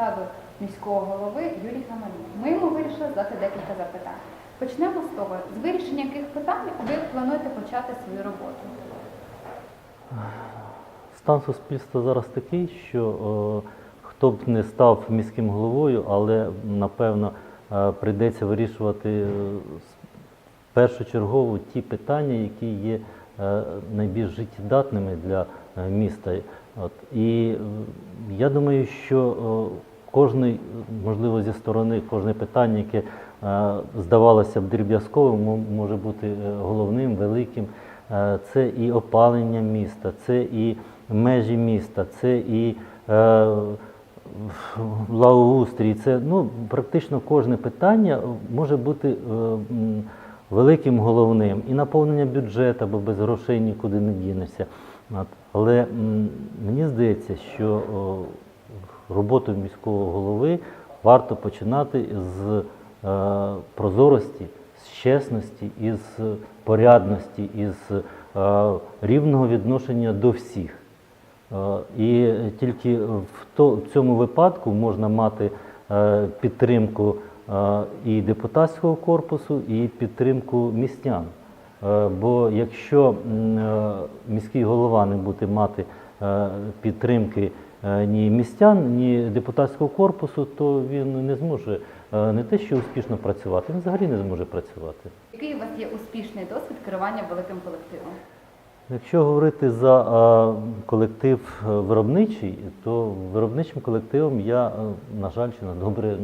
посаду міського голови Юрій Хамалій. Ми йому вирішили задати декілька запитань. Почнемо з того, з вирішення яких питань ви плануєте почати свою роботу? Стан суспільства зараз такий, що е, хто б не став міським головою, але напевно е, прийдеться вирішувати е, першочергово ті питання, які є найбільш життєдатними для міста. От. І я думаю, що кожний, можливо, зі сторони, кожне питання, яке е, здавалося б дріб'язковим, може бути е, головним, великим. Е, Це і опалення міста, це і межі міста, це і благоустрій. Це ну, практично кожне питання може бути великим головним. І наповнення бюджету, бо без грошей нікуди не дінешся. Але мені здається, що роботу міського голови варто починати з е, прозорості, з чесності, із порядності, із е, рівного відношення до всіх. Е, І тільки в цьому випадку можна мати підтримку і депутатського корпусу, і підтримку містян. Бо якщо міський голова не буде мати підтримки ні містян, ні депутатського корпусу, то він не зможе е, не те, що успішно працювати, він взагалі не зможе працювати. Який у вас є успішний досвід керування великим колективом? Якщо говорити за е, колектив е, виробничий, то виробничим колективом я, е, на жаль, чи на добре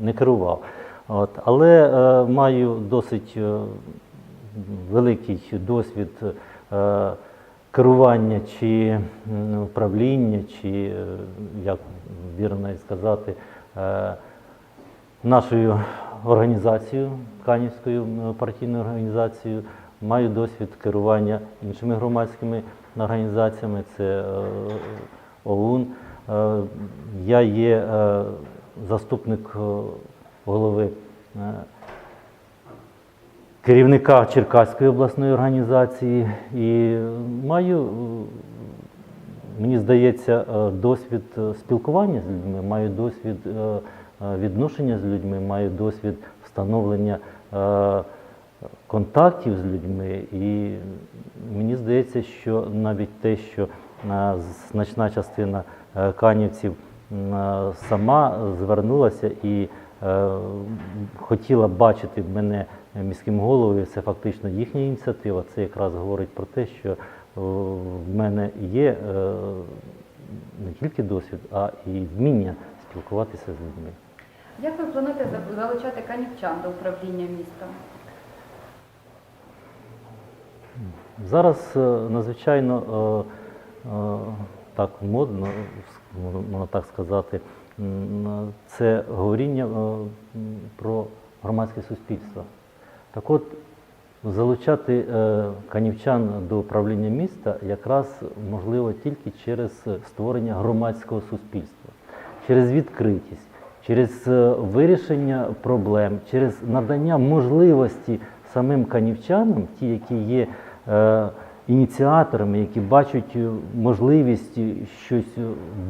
не керував. От. Але е, маю досить е, великий досвід е, керування чи управління, чи, е, як вірно сказати, е, нашою організацією, Канівською партійною організацією, маю досвід керування іншими громадськими організаціями, це е, ОУН. Я є заступник голови керівника Черкаської обласної організації і маю, мені здається, е, досвід спілкування з людьми, маю досвід е, е, відношення з людьми, маю досвід встановлення контактів з людьми. І мені здається, що навіть те, що значна частина канівців сама звернулася і хотіла бачити мене міським головою, це фактично їхня ініціатива. Це якраз говорить про те, що е, в мене є е, не тільки досвід, а і вміння спілкуватися з людьми. Як ви плануєте залучати канівчан до управління містом? Зараз е, надзвичайно так модно, можна так сказати, це говоріння про громадське суспільство. Так от, залучати е, канівчан до управління міста якраз можливо тільки через створення громадського суспільства, через відкритість, через е, вирішення проблем, через надання можливості самим канівчанам, ті, які є е, ініціаторами, які бачать можливість щось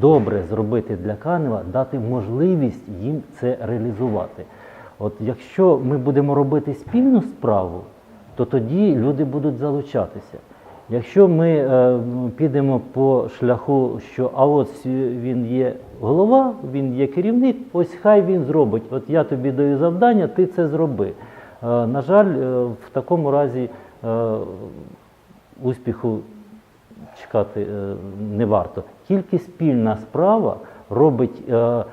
добре зробити для Канева, дати можливість їм це реалізувати. От якщо ми будемо робити спільну справу, то тоді люди будуть залучатися. Якщо ми е, підемо по шляху, що а ось він є голова, він є керівник, ось хай він зробить. От я тобі даю завдання, ти це зроби. Е, на жаль, е, в такому разі е, успіху чекати е, не варто. Тільки спільна справа робить е,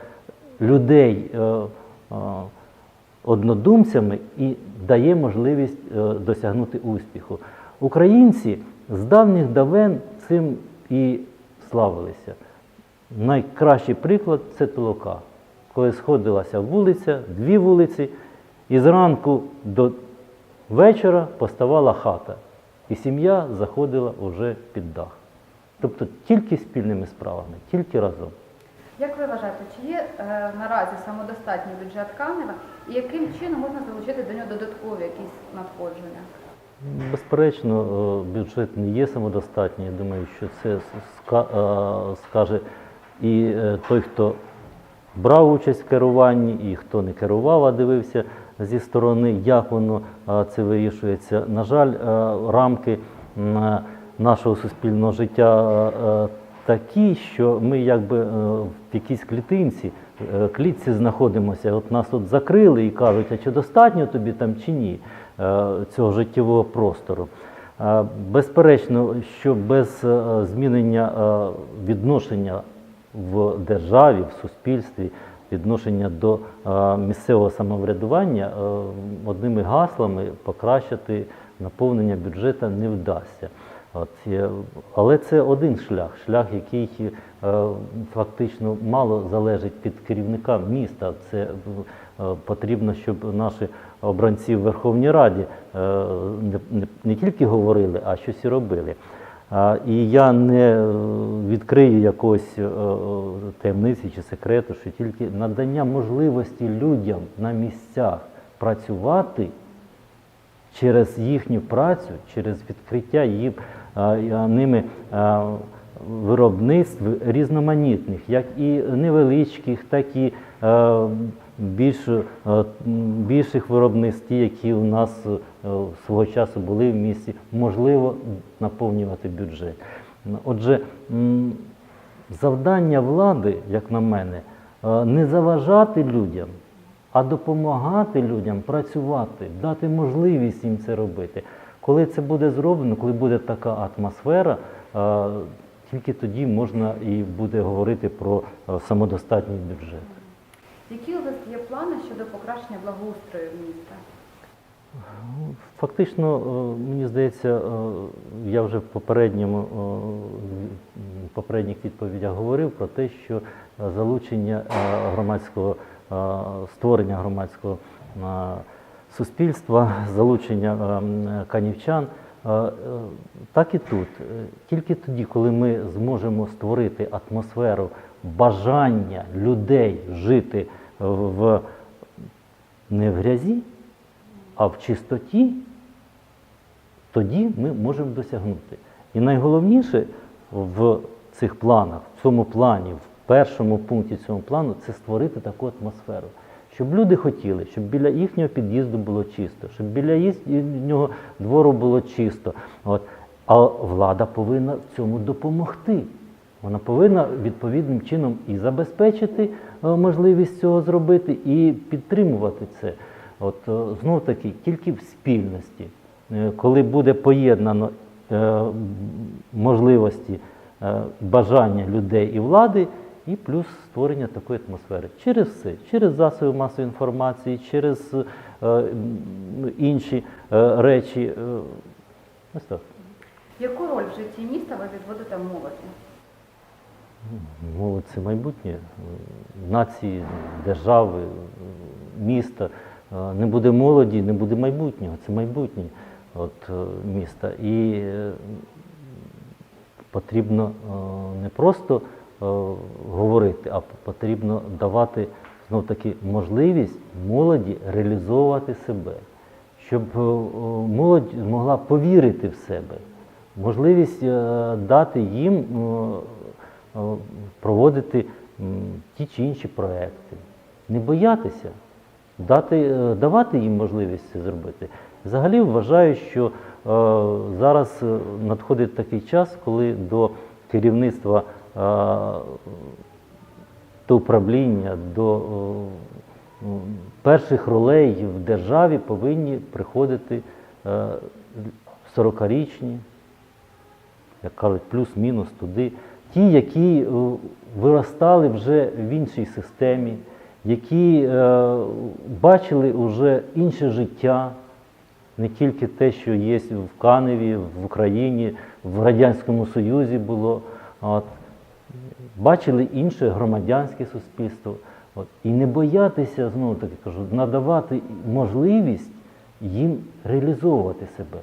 людей е, е, однодумцями і дає можливість е, досягнути успіху. Українці з давніх давен цим і славилися. Найкращий приклад це Толока, коли сходилася вулиця, дві вулиці, і зранку до вечора поставала хата, і сім'я заходила уже під дах. Тобто тільки спільними справами, тільки разом. Як ви вважаєте, чи є е, наразі самодостатній бюджет Канева і яким чином можна залучити до нього додаткові якісь надходження? Безперечно, е, бюджет не є самодостатній. Я думаю, що це е, скаже І е, той, хто брав участь в керуванні, і хто не керував, а дивився зі сторони, як воно це вирішується. На жаль, рамки нашого суспільного життя такі, що ми якби е, в якійсь клітинці, е, клітці знаходимося. От нас тут закрили і кажуть, а чи достатньо тобі там чи ні е, цього життєвого простору. Безперечно, що без змінення відношення в державі, в суспільстві, відношення до місцевого самоврядування одними гаслами покращити наповнення бюджету не вдасться. От, але це один шлях, шлях, який е, фактично мало залежить від керівника міста. Це е, потрібно, щоб наші обранці в Верховній Раді е, не, тільки говорили, а щось і робили. І я не відкрию якоїсь е, таємниці чи секрету, що тільки надання можливості людям на місцях працювати через їхню працю, через відкриття їм ними виробництв різноманітних, як і невеличких, так і більш, більших виробництв, ті, які у нас е, свого часу були в місті, можливо наповнювати бюджет. Отже, завдання влади, як на мене, не заважати людям, а допомагати людям працювати, дати можливість їм це робити. Коли це буде зроблено, коли буде така атмосфера, е, тільки тоді можна і буде говорити про е, самодостатній бюджет. Які у вас є плани щодо покращення благоустрою міста? Фактично, е, мені здається, я вже в попередньому, попередніх відповідях говорив про те, що залучення громадського створення громадського суспільства, залучення е, канівчан. е, е, Так і тут. Е, Тільки тоді, коли ми зможемо створити атмосферу бажання людей жити в не в грязі, а в чистоті, тоді ми можемо досягнути. І найголовніше в цих планах, в цьому плані, в першому пункті цього плану, це створити таку атмосферу, щоб люди хотіли, щоб біля їхнього під'їзду було чисто, щоб біля їхнього двору було чисто. От. А влада повинна цьому допомогти. Вона повинна відповідним чином і забезпечити е, можливість цього зробити, і підтримувати це. От знов таки тільки в спільності, Е, коли буде поєднано е, можливості е, бажання людей і влади, і плюс створення такої атмосфери через все, через засоби масової інформації, через е, інші е, речі. Е, Ось так. Яку роль в житті міста ви відводите молоді? Молодь це майбутнє нації, держави, міста. Е, Не буде молоді, не буде майбутнього. Це майбутнє от, е, міста. І е, потрібно не просто говорити, а потрібно давати знов таки можливість молоді реалізовувати себе, щоб е, молодь могла повірити в себе, можливість е, дати їм е, е, проводити ті чи інші проекти, не боятися, дати, е, давати їм можливість це зробити. Взагалі вважаю, що е, зараз е, надходить такий час, коли до керівництва е, до управління, до е, перших ролей в державі повинні приходити е, 40-річні, як кажуть, плюс-мінус туди. Ті, які е, виростали вже в іншій системі, які е, бачили вже інше життя, не тільки те, що є в Каневі, в Україні, в Радянському Союзі було. От. Бачили інше громадянське суспільство. От. І не боятися, знову таки кажу, надавати можливість їм реалізовувати себе.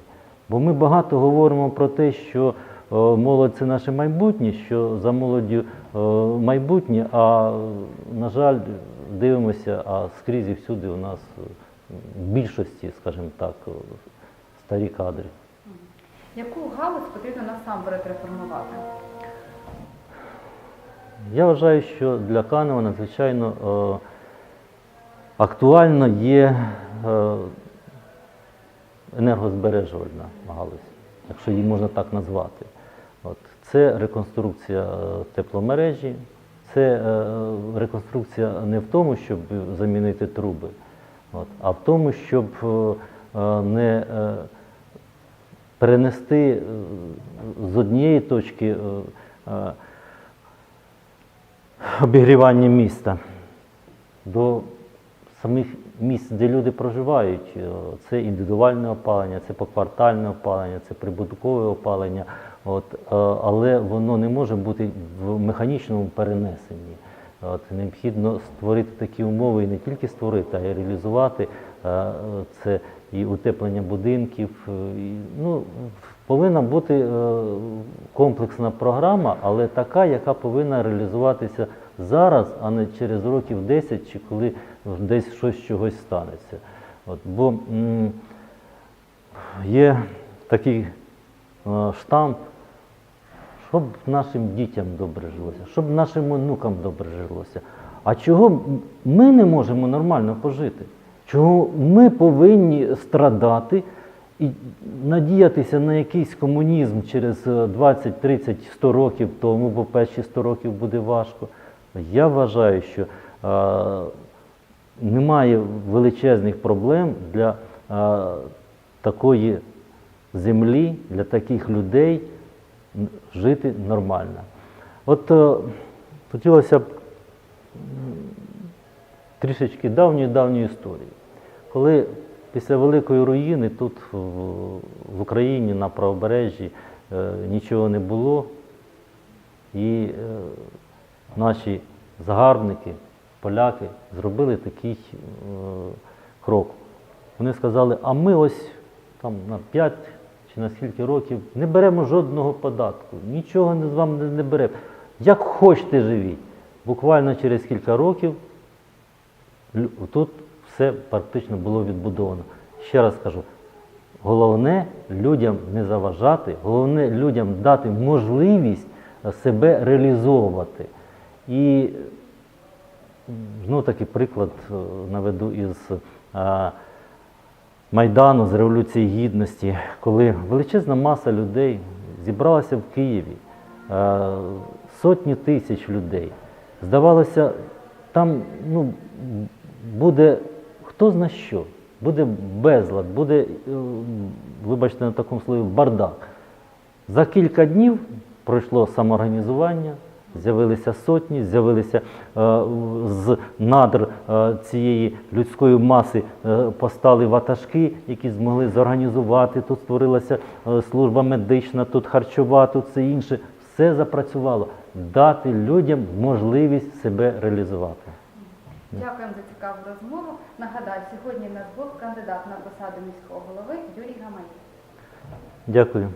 Бо ми багато говоримо про те, що е, молодь це наше майбутнє, що за молоддю е, майбутнє, а на жаль, дивимося, а скрізь і всюди у нас е, в більшості, скажімо так, старі кадри. Яку галузь потрібно насамперед реформувати? Я вважаю, що для Канева надзвичайно е, актуально є е, енергозбережувальна галузь, якщо її можна так назвати. От. Це реконструкція е, тепломережі, це е, реконструкція не в тому, щоб замінити труби, от, а в тому, щоб е, е, не е, перенести е, з однієї точки е, обігрівання міста до самих місць, де люди проживають. Е, Це індивідуальне опалення, це поквартальне опалення, це прибуткове опалення. От, е, але воно не може бути в механічному перенесенні. От, необхідно створити такі умови і не тільки створити, а й реалізувати. Е, Це і утеплення будинків. І, ну, повинна бути комплексна програма, але така, яка повинна реалізуватися зараз, а не через років 10 чи коли десь щось чогось станеться. От, бо м, є такий е, штамп, щоб нашим дітям добре жилося, щоб нашим онукам добре жилося. А чого ми не можемо нормально пожити? Чого ми повинні страдати і надіятися на якийсь комунізм через е, 20, 30, 100 років тому, бо перші 100 років буде важко. Я вважаю, що е, немає величезних проблем для е, такої землі, для таких людей жити нормально. От е, хотілося б трішечки давньої-давньої історії. Коли після Великої руїни тут в, в Україні на правобережжі е, нічого не було, і е, наші загарбники, поляки, зробили такий е, крок. Вони сказали, а ми ось там на 5 чи на скільки років не беремо жодного податку, нічого з вам не, не беремо. Як хочете живіть. Буквально через кілька років тут все практично було відбудовано. Ще раз кажу, головне людям не заважати, головне людям дати можливість себе реалізовувати. І ну, такий приклад е, наведу із е, Майдану, з Революції Гідності, коли величезна маса людей зібралася в Києві, е, сотні тисяч людей. Здавалося, там ну, буде хто зна що, буде безлад, буде, вибачте на такому слові, бардак. За кілька днів пройшло самоорганізування, з'явилися сотні, з'явилися е, з надр е, цієї людської маси е, постали ватажки, які змогли зорганізувати. Тут створилася е, служба медична, тут харчова, тут все інше. Все запрацювало. Дати людям можливість себе реалізувати. Дякуємо за цікаву розмову. Нагадаю, сьогодні в нас був кандидат на посаду міського голови Юрій Гамалій. Дякую.